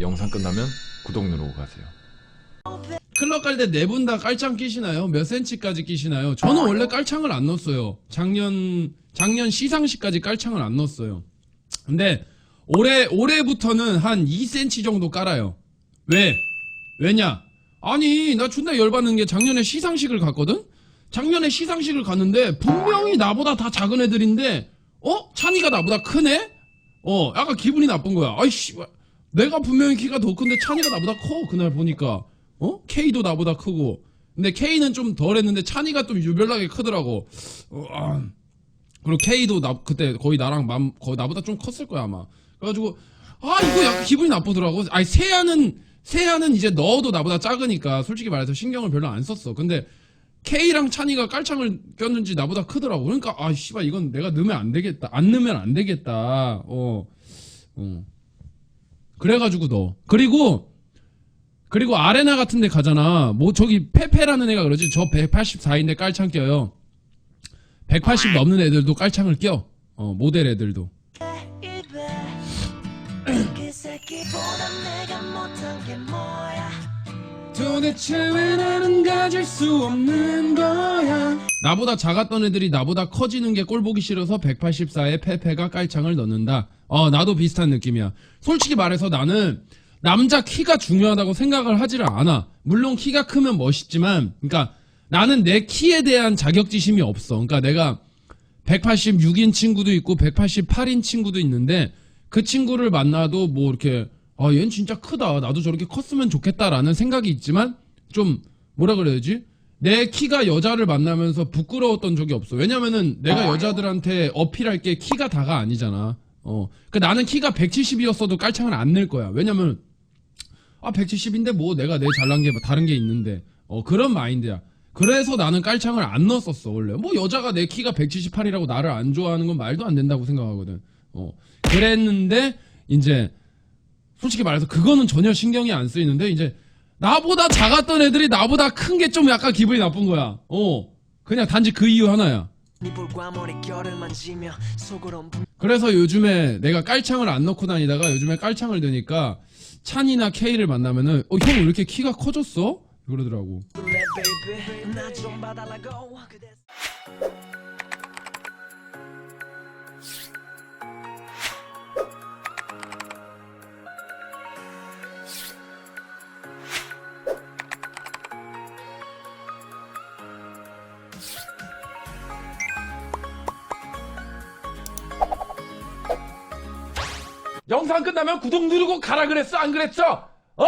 영상 끝나면 구독 누르고 가세요. 클럽 갈 때 네 분 다 깔창 끼시나요? 몇 센치까지 끼시나요? 저는 원래 깔창을 안 넣었어요. 작년 작년 시상식까지 깔창을 안 넣었어요. 근데 올해 올해부터는 한 2cm 정도 깔아요. 왜? 왜냐? 아니 나 존나 열받는 게 작년에 시상식을 갔거든. 작년에 시상식을 갔는데 분명히 나보다 다 작은 애들인데 어 찬이가 나보다 크네? 어 약간 기분이 나쁜 거야. 아이씨 내가 분명히 키가 더 큰데 찬이가 나보다 커 그날 보니까 어 K도 나보다 크고 근데 K는 좀 덜했는데 찬이가 좀 유별나게 크더라고. 어, 아. 그리고 K도 나 그때 거의 나랑 맘 거의 나보다 좀 컸을 거야 아마. 그래가지고 아 이거 약간 기분이 나쁘더라고. 아니 세아는 세아는 이제 넣어도 나보다 작으니까 솔직히 말해서 신경을 별로 안 썼어. 근데 K랑 찬이가 깔창을 꼈는지 나보다 크더라고. 그러니까 아 씨발 이건 내가 넣으면 안 되겠다. 안 넣으면 안 되겠다. 어. 어. 그래가지고 넣어. 그리고 그리고 아레나 같은 데 가잖아. 뭐 저기 페페라는 애가 그러지. 저 184인데 깔창 껴요. 180 넘는 애들도 깔창을 껴. 어, 모델 애들도. 그 새끼보다 내가 못한 게 뭐야 도대체 왜 나는 가질 수 없는 거야? 나보다 작았던 애들이 나보다 커지는 게 꼴 보기 싫어서 184에 페페가 깔창을 넣는다. 어, 나도 비슷한 느낌이야. 솔직히 말해서 나는 남자 키가 중요하다고 생각을 하지를 않아. 물론 키가 크면 멋있지만, 그러니까 나는 내 키에 대한 자격지심이 없어. 그러니까 내가 186인 친구도 있고 188인 친구도 있는데 그 친구를 만나도 뭐 이렇게 아 얘는 진짜 크다 나도 저렇게 컸으면 좋겠다라는 생각이 있지만 좀 뭐라 그래야지 내 키가 여자를 만나면서 부끄러웠던 적이 없어 왜냐면은 내가 여자들한테 어필할 게 키가 다가 아니잖아 어그 나는 키가 170이었어도 깔창을 안 낼 거야. 왜냐면 아 170인데 뭐 내가 내 잘난 게 다른 게 있는데. 어 그런 마인드야. 그래서 나는 깔창을 안 넣었었어 원래. 뭐 여자가 내 키가 178이라고 나를 안 좋아하는 건 말도 안 된다고 생각하거든. 어. 그랬는데 이제 솔직히 말해서 그거는 전혀 신경이 안 쓰이는데 이제 나보다 작았던 애들이 나보다 큰 게 좀 약간 기분이 나쁜 거야. 어. 그냥 단지 그 이유 하나야 네 그래서 요즘에 내가 깔창을 안 넣고 다니다가 요즘에 깔창을 넣으니까 찬이나 K를 만나면은 어 형 왜 이렇게 키가 커졌어? 그러더라고 영상 끝나면 구독 누르고 가라 그랬어 안 그랬어? 어?